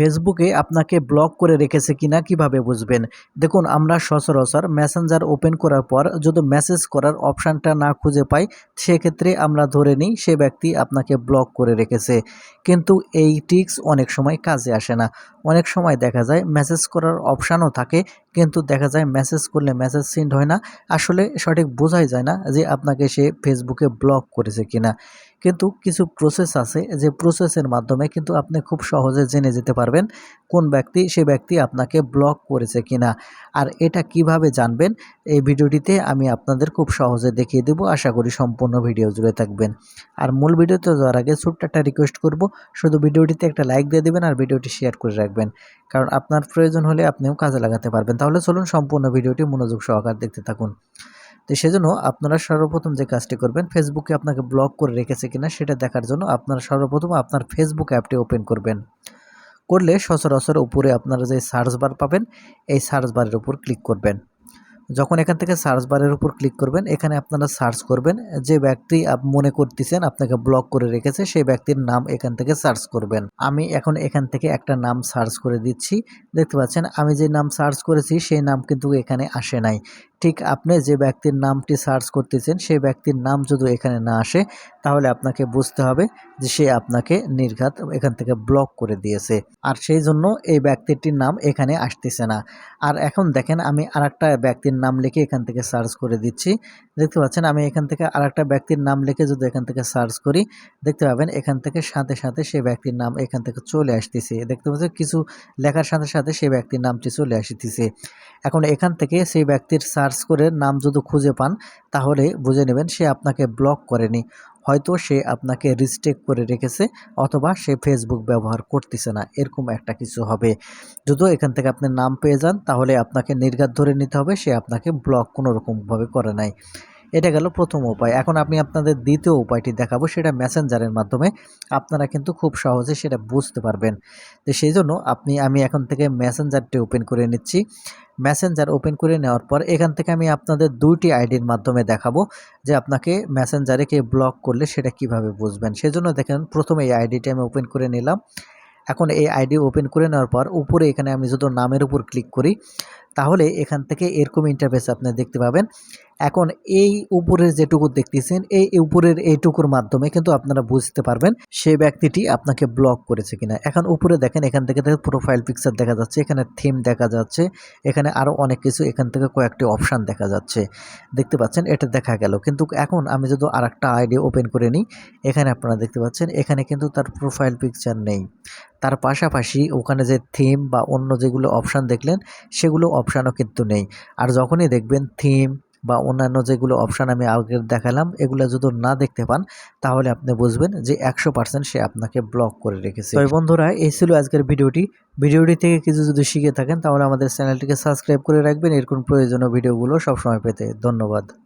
ফেসবুকে আপনাকে ব্লক করে রেখেছে কিনা কীভাবে বুঝবেন? দেখুন, আমরা সচরাচর মেসেঞ্জার ওপেন করার পর যদি মেসেজ করার অপশানটা না খুঁজে পাই, সেক্ষেত্রে আমরা ধরে নিই সে ব্যক্তি আপনাকে ব্লক করে রেখেছে। কিন্তু এই টিক্স অনেক সময় কাজে আসে না। অনেক সময় দেখা যায়, মেসেজ করার অপশানও থাকে কিন্তু দেখা যায় মেসেজ করলে মেসেজ সেন্ড হয় না। আসলে সঠিক বোঝাই যায় না যে আপনাকে সে ফেসবুকে ব্লক করেছে কিনা। কিন্তু কিছু প্রসেস আছে যে প্রসেসের মাধ্যমে কিন্তু আপনি খুব সহজে জেনে যেতে পারবেন। কোন ব্যক্তি সে ব্যক্তি আপনাকে ব্লক করেছে কিনা। আর এটা কীভাবে জানবেন, এই ভিডিওটিতে আমি আপনাদের খুব সহজে দেখিয়ে দেবো। আশা করি সম্পূর্ণ ভিডিও জুড়ে থাকবেন। আর মূল ভিডিওতে যাওয়ার আগে ছোট্ট একটা রিকোয়েস্ট করব, শুধু ভিডিওটিতে একটা লাইক দিয়ে দেবেন আর ভিডিওটি শেয়ার করে রাখবেন। কারণ আপনার প্রয়োজন হলে আপনিও কাজে লাগাতে পারবেন। তাহলে চলুন সম্পূর্ণ ভিডিওটি মনোযোগ সহকার দেখতে থাকুন। তো সেজন্য আপনারা সর্বপ্রথম যে কাজটি করবেন ফেসবুকে আপনাকে ব্লক করে রেখেছে কিনা সেটা দেখার জন্য আপনারা সর্বপ্রথম আপনার ফেসবুক অ্যাপটি ওপেন করবেন। করলে সচরাচর উপরে আপনারা যে সার্চ বার পাবেন এই সার্চ বারের উপর ক্লিক করবেন। যখন এখান থেকে সার্চ বারের উপর ক্লিক করবেন, এখানে আপনারা সার্চ করবেন, যে ব্যক্তি মনে করতেছেন আপনাকে ব্লক করে রেখেছে, সেই ব্যক্তির নাম এখান থেকে সার্চ করবেন। আমি এখন এখান থেকে একটা নাম সার্চ করে দিচ্ছি। দেখতে পাচ্ছেন, আমি যে নাম সার্চ করেছি, সেই নাম কিন্তু এখানে আসে নাই। ঠিক আপনি যে ব্যক্তির নামটি সার্চ করতেছেন, সেই ব্যক্তির নাম যদি এখানে না আসে, তাহলে আপনাকে বুঝতে হবে যে সে আপনাকে নির্ঘাত এখান থেকে ব্লক করে দিয়েছে। আর সেই জন্য এই ব্যক্তিটির নাম এখানে আসতেছে না। আর এখন দেখেন, আমি আর ব্যক্তির নাম লিখে এখান থেকে সার্চ করে দিচ্ছি। দেখতে পাচ্ছেন, আমি এখান থেকে আর ব্যক্তির নাম লিখে যদি এখান থেকে সার্চ করি, দেখতে পাবেন এখান থেকে সাথে সাথে সেই ব্যক্তির নাম এখান থেকে চলে আসতেছে। দেখতে পাচ্ছেন, কিছু লেখার সাথে সাথে সেই ব্যক্তির নামটি চলে আসতেছে। এখন এখান থেকে সেই ব্যক্তির সার্চ করে নাম যদি খুঁজে পান, তাহলে বুঝে নেবেন সে আপনাকে ব্লক করেনি। হয়তো সে আপনাকে রিস্টেক করে রেখেছে অথবা সে ফেসবুক ব্যবহার করতেছে না, এরকম একটা কিছু হবে। যদিও এখান থেকে আপনি নাম পেয়ে যান, তাহলে আপনাকে নির্ঘাত ধরে নিতে হবে, সে আপনাকে ব্লক কোনোরকমভাবে করে নাই। এটা গেল প্রথম উপায়। এখন আমি আপনাদের দ্বিতীয় উপায়টি দেখাবো, সেটা মেসেঞ্জারের মাধ্যমে। আপনারা কিন্তু খুব সহজে সেটা বুঝতে পারবেন। তো সেই জন্য আপনি, আমি এখন থেকে মেসেঞ্জারটি ওপেন করে নিচ্ছি। মেসেঞ্জার ওপেন করে নেওয়ার পর এখান থেকে আমি আপনাদের দুইটি আইডির মাধ্যমে দেখাবো যে আপনাকে মেসেঞ্জারে কে ব্লক করলে সেটা কীভাবে বুঝবেন। সেজন্য দেখেন, প্রথমে এই আইডিটি আমি ওপেন করে নিলাম। এখন এই আইডি ওপেন করে নেওয়ার পর উপরে এখানে আমি যদি নামের উপর ক্লিক করি তাহলে এখান থেকে এরকম ইন্টারফেস আপনি দেখতে পাবেন। এখন এই উপরের যেটুকু দেখতেছেন, এই উপরের এইটুকুর মাধ্যমে কিন্তু আপনারা বুঝতে পারবেন সেই ব্যক্তিটি আপনাকে ব্লক করেছে কিনা। এখন উপরে দেখেন, এখান থেকে প্রোফাইল পিকচার দেখা যাচ্ছে, এখানে থিম দেখা যাচ্ছে, এখানে আরও অনেক কিছু, এখান থেকে কয়েকটি অপশান দেখা যাচ্ছে। দেখতে পাচ্ছেন, এটা দেখা গেল। কিন্তু এখন আমি যদি আর একটা আইডি ওপেন করে নিই, এখানে আপনারা দেখতে পাচ্ছেন, এখানে কিন্তু তার প্রোফাইল পিকচার নেই। তার পাশাপাশি ওখানে যে থিম বা অন্য যেগুলো অপশান দেখলেন, সেগুলো অপশানও কিন্তু নেই। আর যখনই দেখবেন থিম বা অন্যান্য যেগুলো অপশান আমি আগে দেখালাম, এগুলো যদি না দেখতে পান, তাহলে আপনি বুঝবেন যে একশো পার্সেন্ট সে আপনাকে ব্লক করে রেখেছে। তো বন্ধুরা, এই ছিল আজকের ভিডিওটি। ভিডিওটি থেকে কিছু যদি শিখে থাকেন, তাহলে আমাদের চ্যানেলটিকে সাবস্ক্রাইব করে রাখবেন। এরকম প্রয়োজনীয় ভিডিওগুলো সবসময় পেতে ধন্যবাদ।